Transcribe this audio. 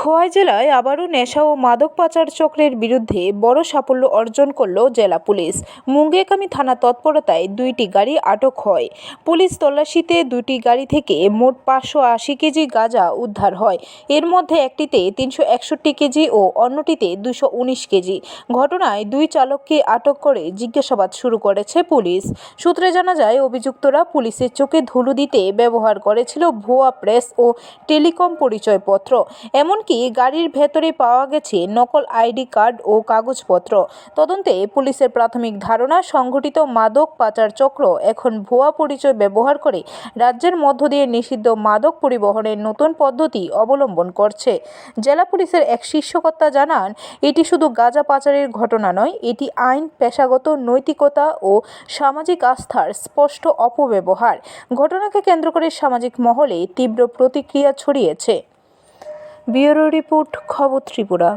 খোয়াই জেলায় আবারও নেশা ও মাদক পাচার চক্রের বিরুদ্ধে বড় সাফল্য অর্জন করল জেলা পুলিশ। মুঙ্গেকামি থানা তৎপরতায় দুইটি গাড়ি আটক হয়। পুলিশ তল্লাশিতে দুটি গাড়ি থেকে মোট পাঁচশো আশি কেজি গাঁজা উদ্ধার হয়। এর মধ্যে একটিতে তিনশো একষট্টি কেজি ও অন্যটিতে দুশো উনিশ কেজি। ঘটনায় দুই চালককে আটক করে জিজ্ঞাসাবাদ শুরু করেছে পুলিশ। সূত্রে জানা যায়, অভিযুক্তরা পুলিশের চোখে ধুলো দিতে ব্যবহার করেছিল ভুয়া প্রেস ও টেলিকম পরিচয়পত্র। এমনকি গাড়ির ভেতরে পাওয়া গেছে নকল আইডি কার্ড ও কাগজপত্র? তদন্তে পুলিশের প্রাথমিক ধারণা, সংঘটিত মাদক পাচার চক্র এখন ভুয়া পরিচয় ব্যবহার করে রাজ্যের মধ্য দিয়ে নিষিদ্ধ মাদক পরিবহনের নতুন পদ্ধতি অবলম্বন করছে। জেলা পুলিশের এক শীর্ষকর্তা জানান, এটি শুধু গাঁজা পাচারের ঘটনা নয়, এটি আইন, পেশাগত নৈতিকতা ও সামাজিক আস্থার স্পষ্ট অপব্যবহার। ঘটনাকে কেন্দ্র করে সামাজিক মহলে তীব্র প্রতিক্রিয়া ছড়িয়েছে। ব্যুরো রিপোর্ট খবর ত্রিপুরা।